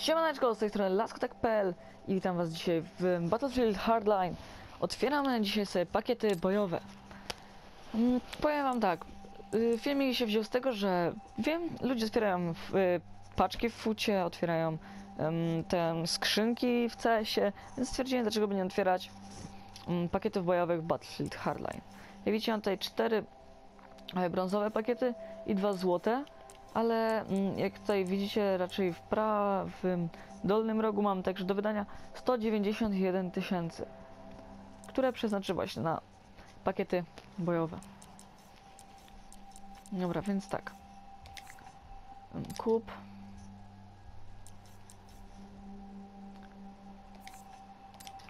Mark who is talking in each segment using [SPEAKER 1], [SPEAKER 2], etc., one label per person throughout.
[SPEAKER 1] Siemaneczko, z tej strony laskotek.pl i witam was dzisiaj w Battlefield Hardline. Otwieramy dzisiaj sobie pakiety bojowe. Mm, Powiem wam tak, y, filmik się wziął z tego, że wiem, ludzie otwierają y, paczki w fucie, otwierają em, te skrzynki w CS-ie, więc stwierdziłem, dlaczego by nie otwierać mm, pakietów bojowych w Battlefield Hardline. Jak widzicie, mam tutaj cztery e, brązowe pakiety i dwa złote. Ale mm, jak tutaj widzicie, raczej w prawym dolnym rogu mam także do wydania 191 tysięcy, które przeznaczę właśnie na pakiety bojowe. Dobra, więc tak. Kup.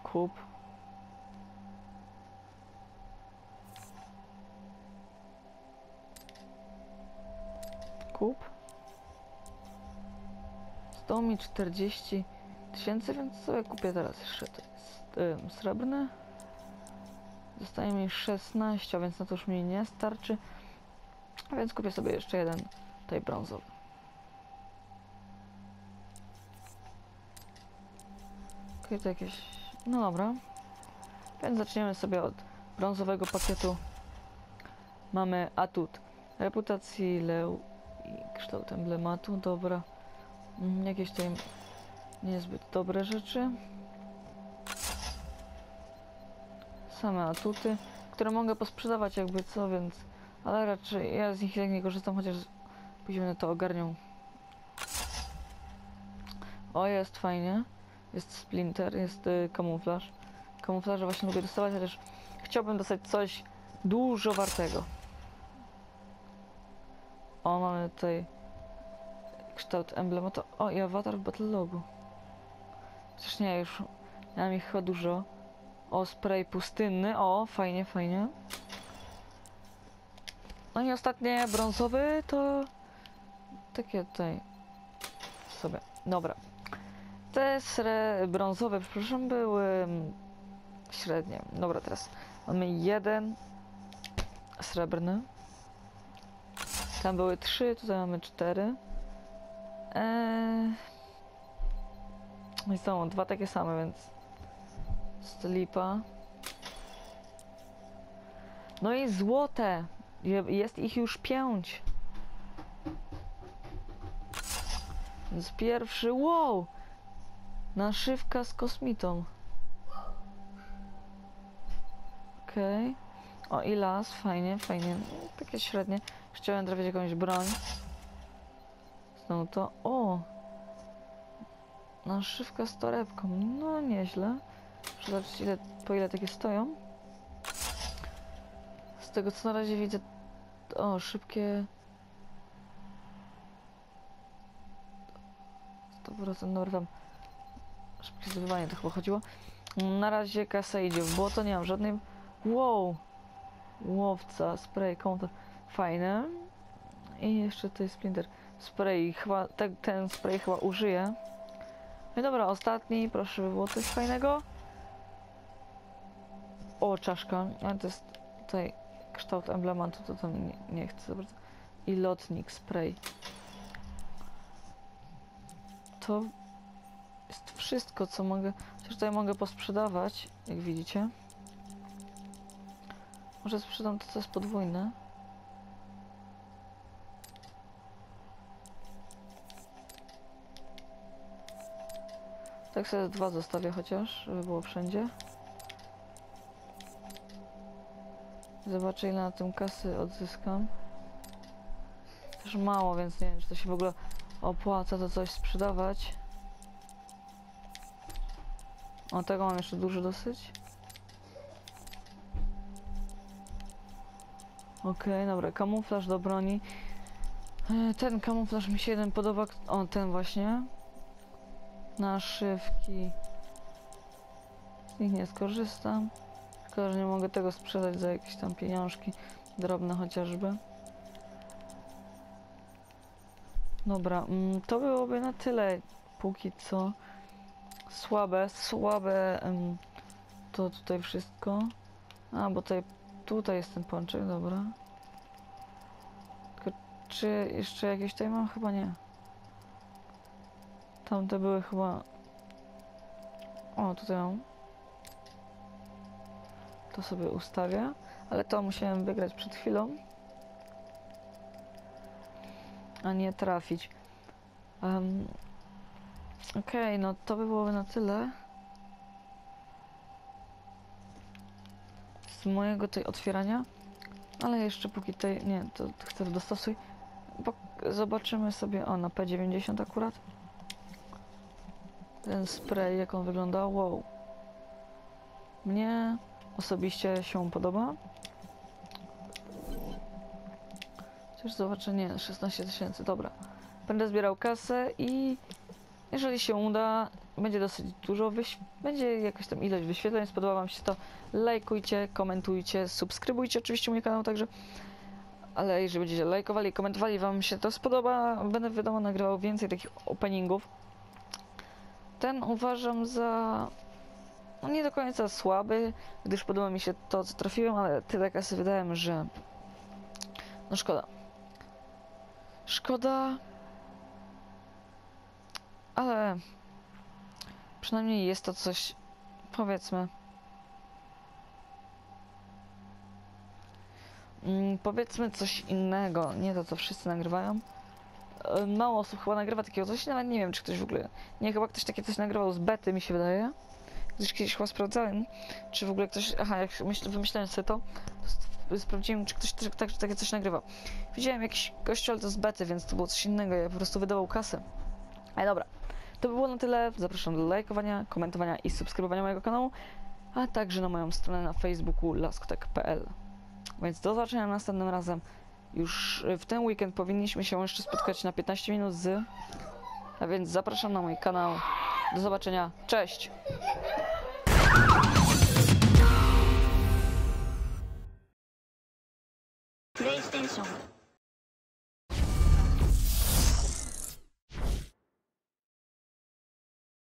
[SPEAKER 1] Kup. Kup. 100 mi 40 tysięcy, więc sobie kupię teraz jeszcze jest ym, srebrne. Zostaje mi 16, a więc na to już mi nie starczy. A więc kupię sobie jeszcze jeden tutaj brązowy. Okej, to jakieś... No dobra. Więc zaczniemy sobie od brązowego pakietu. Mamy atut reputacji, leł i kształt emblematu. Dobra. Mm, Jakieś tutaj niezbyt dobre rzeczy. Same atuty, które mogę posprzedawać jakby co, więc... Ale raczej ja z nich jak nie korzystam, chociaż później będę to ogarniał. O, jest fajnie. Jest splinter, jest y, kamuflaż. Kamuflaże właśnie lubię dostawać, chociaż chciałbym dostać coś dużo wartego. O, mamy tutaj kształt emblematu. O, i awatar w Battle Logu. Chociaż nie, już mam ich chyba dużo. O, spray pustynny. O, fajnie, fajnie. No i ostatnie brązowy to takie tutaj sobie. Dobra. Te sre brązowe, przepraszam, były średnie. Dobra, teraz mamy jeden srebrny. Tam były trzy, tutaj mamy cztery. Eee... I są dwa takie same, więc slipa. No i złote. Je- Jest ich już pięć. Więc pierwszy, wow! Naszywka z kosmitą. Okej. O, i las, fajnie, fajnie. Takie średnie. Chciałem trafić jakąś broń. Znowu to. O! Naszywka z torebką. No, nieźle. Muszę zobaczyć, ile, po ile takie stoją. Z tego co na razie widzę. O, szybkie. 100% dobra tam. Szybkie zdobywanie to chyba chodziło. Na razie kasa idzie w błoto, nie mam żadnej. Wow! Łowca, spray, counter. Fajne. I jeszcze tutaj splinter. Spray, chyba te, ten spray chyba użyję. No dobra, ostatni, proszę by było coś fajnego. O, czaszka. Ale to jest tutaj kształt emblematu, to tam nie, nie chcę za bardzo. I lotnik, spray. To jest wszystko, co mogę. Chociaż tutaj mogę posprzedawać, jak widzicie. Może sprzedam to, co jest podwójne. Tak sobie dwa zostawię chociaż, żeby było wszędzie. Zobaczę ile na tym kasy odzyskam. Też mało, więc nie wiem, czy to się w ogóle opłaca to coś sprzedawać. O, tego mam jeszcze dużo dosyć. Okej, dobra, kamuflaż do broni. E, Ten kamuflaż mi się jeden podoba. O, ten właśnie. Naszywki. Z nich nie skorzystam. Szkoda, że nie mogę tego sprzedać za jakieś tam pieniążki. Drobne chociażby. Dobra, mm, to byłoby na tyle póki co. Słabe, słabe to tutaj wszystko. A, bo tutaj, tutaj jest ten pączek, dobra. Tylko czy jeszcze jakieś tutaj mam? Chyba nie. Tamte były chyba... O, tutaj mam. To sobie ustawię. Ale to musiałem wygrać przed chwilą. A nie trafić. Um, Okej, no to by byłoby na tyle. Z mojego tej otwierania. Ale jeszcze póki tej... Nie, to chcę dostosuj. Bo zobaczymy sobie... O, na P90 akurat. Ten spray, jak on wygląda. Wow. Mnie osobiście się podoba. Chociaż zobaczę, nie, 16 tysięcy, dobra. Będę zbierał kasę i jeżeli się uda, będzie dosyć dużo, będzie jakaś tam ilość wyświetleń, spodoba Wam się to, lajkujcie, komentujcie, subskrybujcie oczywiście mój kanał także, ale jeżeli będziecie lajkowali komentowali, Wam się to spodoba, będę wiadomo nagrywał więcej takich openingów. Ten uważam za no nie do końca słaby, gdyż podoba mi się to, co trafiłem, ale tyle kasy wydałem, że no szkoda. Szkoda, ale przynajmniej jest to coś, powiedzmy, mm, powiedzmy coś innego, nie to, co wszyscy nagrywają. Mało osób chyba nagrywa takiego coś, nawet nie wiem, czy ktoś w ogóle, nie, chyba ktoś takie coś nagrywał z bety, mi się wydaje. Gdyż kiedyś chyba sprawdzałem, czy w ogóle ktoś, aha, jak myśl, wymyślałem sobie to, to sp- sprawdziłem, czy ktoś tak, tak, takie coś nagrywał. Widziałem jakiś gościu, ale to z bety, więc to było coś innego, ja po prostu wydawał kasę. Ale dobra, to by było na tyle. Zapraszam do lajkowania, komentowania i subskrybowania mojego kanału, a także na moją stronę na Facebooku laskotek.pl. Więc do zobaczenia następnym razem. Już y, w ten weekend powinniśmy się jeszcze spotkać na 15 minut z... A więc zapraszam na mój kanał. Do zobaczenia. Cześć!
[SPEAKER 2] PlayStation